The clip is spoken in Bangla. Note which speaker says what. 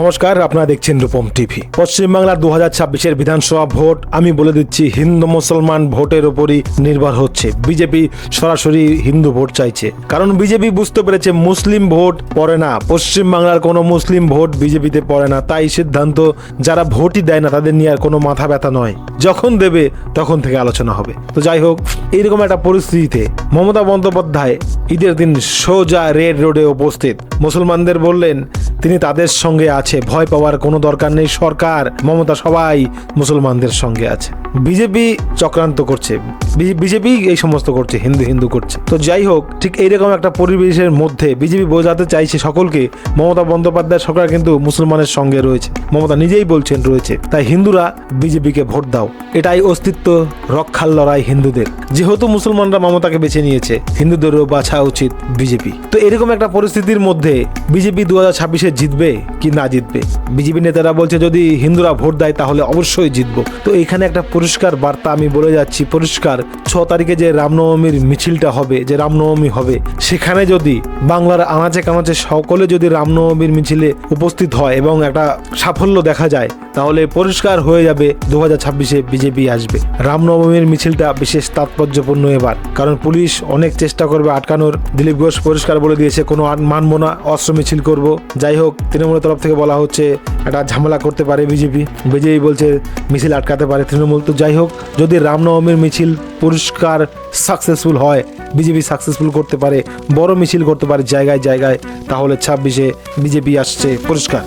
Speaker 1: নমস্কার, আপনারা দেখছেন রূপম টিভি। পশ্চিমবাংলার দু হাজার ছাব্বিশের বিধানসভা ভোট, আমি বলে দিচ্ছি, হিন্দু মুসলমান ভোটের ওপরই নির্ভর হচ্ছে। বিজেপি সরাসরি হিন্দু ভোট চাইছে। কারণ বিজেপি বুঝতে পেরেছে, মুসলিম ভোট পড়ে না। পশ্চিমবাংলার কোনো মুসলিম ভোট বিজেপিতে পড়ে না। তাই সিদ্ধান্ত, যারা ভোটই দেয় না, তাদের নিয়ে আর কোনো মাথা ব্যথা নয়। যখন দেবে, তখন থেকে আলোচনা হবে। তো যাই হোক এইরকম একটা পরিস্থিতিতে মমতা বন্দ্যোপাধ্যায় ঈদের দিন সোজা রেড রোডে উপস্থিত। মুসলমানদের বললেন, তিনি তাদের সঙ্গে আছে, ভয় পাওয়ার কোনো দরকার নেই। সরকার, মমতা সবাই মুসলমানদের সঙ্গে আছে। বিজেপি চক্রান্ত করছে। বিজেপি এই সমস্ত করছে, হিন্দু হিন্দু করছে। তো যাই হোক, ঠিক এইরকম একটা পরিবেশের মধ্যে বিজেপি বোঝাতে চাইছে সকলকে, মমতা বন্দ্যোপাধ্যায় সরকার কিন্তু মুসলমানের সঙ্গে রয়েছে। মমতা নিজেই বলছেন রয়েছে, তাই হিন্দুরা বিজেপিকে ভোট দাও। এটাই অস্তিত্ব রক্ষার লড়াই হিন্দুদের। যেহেতু মুসলমানরা মমতাকে বেছে নিয়েছে, হিন্দুদেরও বাছা উচিত বিজেপি। তো এরকম একটা পরিস্থিতির মধ্যে বিজেপি দু হাজার ছাব্বিশে জিতবে কি না জিতবে? বিজেপি নেতারা বলছে যদি হিন্দুরা ভোট দেয় তাহলে অবশ্যই জিতবো। তো এখানে একটা পরিষ্কার বার্তা আমি বলে যাচ্ছি, পরিষ্কার। ছ তারিখে যে রামনবমীর মিছিলটা হবে, যে রামনবমী হবে, সেখানে যদি বাংলার আনাচে কানাচে সকলে যদি রামনবমীর মিছিলে উপস্থিত হয় এবং একটা সাফল্য দেখা যায়, তাহলে পরিষ্কার হয়ে যাবে দু হাজার ছাব্বিশে বিজেপি আসবে। রামনবমীর মিছিলটা বিশেষ তাৎপর্যপূর্ণ এবার, কারণ পুলিশ অনেক চেষ্টা করবে আটকানোর। দিলীপ ঘোষ পরিষ্কার বলে দিয়েছে, কোনো মানবো না, অস্ত্র মিছিল করব। যাই হোক, তৃণমূলের তরফ থেকে বলা হচ্ছে একটা ঝামেলা করতে পারে বিজেপি। বিজেপি বলছে মিছিল আটকাতে পারে তৃণমূল। তো যাই হোক, যদি রামনবমীর মিছিল পুরস্কার সাকসেসফুল হয়, বিজেপি সাকসেসফুল করতে পারে, বড় মিছিল করতে পারে জায়গায় জায়গায়, তাহলে ছাব্বিশে বিজেপি আসছে পরিষ্কার